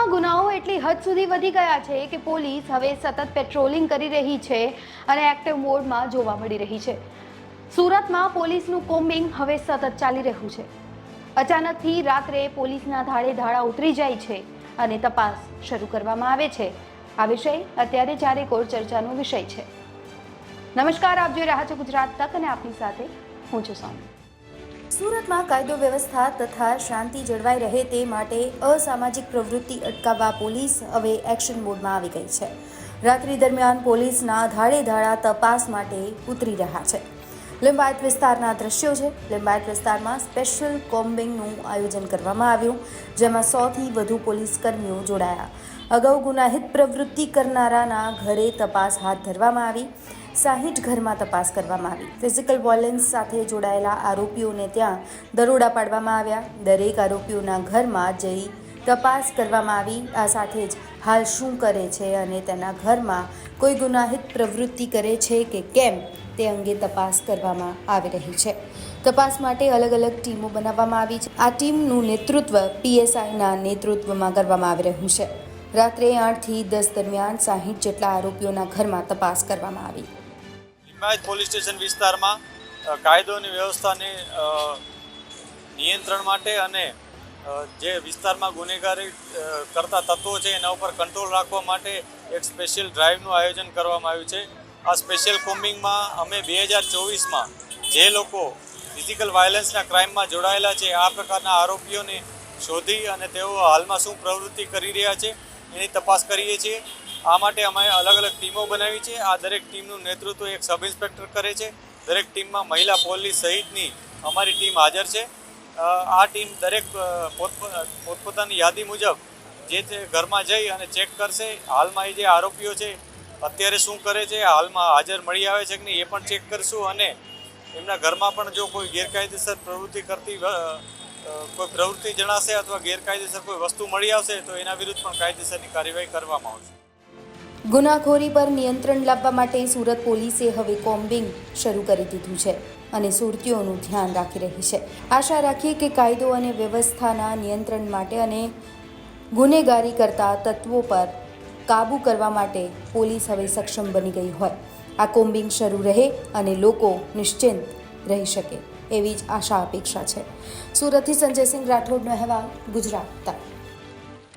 સુરતમાં ગુનાઓ એટલી હદ સુધી વધી ગયા છે કે પોલીસ હવે સતત પેટ્રોલિંગ કરી રહી છે અને એક્ટિવ મોડમાં જોવા મળી રહી છે. સુરતમાં પોલીસનું કોમ્બિંગ હવે સતત ચાલી રહ્યું છે. અચાનકથી રાત્રે પોલીસના ધાડે ધાડા ઉતરી જાય છે અને તપાસ શરૂ કરવામાં આવે છે. આ વિષય અત્યારે ચારે કોર ચર્ચાનો વિષય છે. નમસ્કાર, આપ જોઈ રહ્યા છો ગુજરાત તક અને આપની સાથે હું છું સોની સુરતમાં કાયદો વ્યવસ્થા તથા શાંતિ જળવાઈ રહે તે માટે અસામાજિક પ્રવૃત્તિ અટકાવવા પોલીસ હવે એક્શન મોડમાં આવી ગઈ છે. રાત્રિ દરમિયાન પોલીસના ધાડે ધાડા તપાસ માટે ઉતરી રહ્યા છે. લિંબાયત વિસ્તારના દ્રશ્યો છે. લિંબાયત વિસ્તારમાં સ્પેશિયલ કોમ્બિંગનું આયોજન કરવામાં આવ્યું, જેમાં સોથી વધુ પોલીસ કર્મીઓ જોડાયા. અગાઉ ગુનાહિત પ્રવૃત્તિ કરનારાના ઘરે તપાસ હાથ ધરવામાં આવી. સાહીઠ ઘરમાં તપાસ કરવામાં આવી. ફિઝિકલ વોયલન્સ સાથે જોડાયેલા આરોપીઓને ત્યાં દરોડા પાડવામાં આવ્યા. દરેક આરોપીઓના ઘરમાં જઈ તપાસ કરવામાં આવી. આ સાથે જ હાલ શું કરે છે અને તેના ઘરમાં કોઈ ગુનાહિત પ્રવૃત્તિ કરે છે કે કેમ તે અંગે તપાસ કરવામાં આવી રહી છે. તપાસ માટે અલગ અલગ ટીમો બનાવવામાં આવી છે. આ ટીમનું નેતૃત્વ પીએસઆઈના નેતૃત્વમાં કરવામાં આવી રહ્યું છે. રાત્રે આઠથી દસ દરમિયાન સાહીઠ જેટલા આરોપીઓના ઘરમાં તપાસ કરવામાં આવી. લિંબાયત પોલીસ સ્ટેશન વિસ્તારમાં કાયદોની વ્યવસ્થાને નિયંત્રણ માટે અને જે વિસ્તારમાં ગુનેગારી કરતા તત્વો છે એના ઉપર કંટ્રોલ રાખવા માટે એક સ્પેશિયલ ડ્રાઈવનું આયોજન કરવામાં આવ્યું છે. આ સ્પેશિયલ કોમ્બિંગમાં અમે બે હજાર ચોવીસમાં જે લોકો ફિઝિકલ વાયલન્સના ક્રાઇમમાં જોડાયેલા છે, આ પ્રકારના આરોપીઓને શોધી અને તેઓ હાલમાં શું પ્રવૃત્તિ કરી રહ્યા છે એની તપાસ કરીએ છીએ. આ માટે અમે અલગ અલગ ટીમો બનાવી છે. આ દરેક ટીમનું નેતૃત્વ એક સબ ઇન્સ્પેક્ટર કરે છે. દરેક ટીમમાં મહિલા પોલીસ સહિતની અમારી ટીમ હાજર છે. આ ટીમ દરેક પોતપો- પોતપોતાની યાદી મુજબ જે તે ઘરમાં જઈ અને ચેક કરશે હાલમાં એ જે આરોપીઓ છે, અત્યારે શું કરે છે, હાલમાં હાજર મળી આવે છે કે નહીં એ પણ ચેક કરશું અને એમના ઘરમાં પણ જો કોઈ ગેરકાયદેસર પ્રવૃત્તિ કરતી કોઈ પ્રવૃત્તિ જણાશે અથવા ગેરકાયદેસર કોઈ વસ્તુ મળી આવશે તો એના વિરુદ્ધ પણ કાયદેસરની કાર્યવાહી કરવામાં આવશે. ગુનાખોરી પર નિયંત્રણ લાવવા માટે સુરત પોલીસે હવે કોમ્બિંગ શરૂ કરી દીધું છે અને સુરતીઓનું ધ્યાન રાખી રહી છે. આશા રાખીએ કે કાયદો અને વ્યવસ્થાના નિયંત્રણ માટે અને ગુનેગારી કરતા તત્વો પર કાબૂ કરવા માટે પોલીસ હવે સક્ષમ બની ગઈ હોય. આ કોમ્બિંગ શરૂ રહે અને લોકો નિશ્ચિંત રહી શકે એવી જ આશા અપેક્ષા છે. સુરતથી સંજયસિંહ રાઠોડનો અહેવાલ, ગુજરાત. તક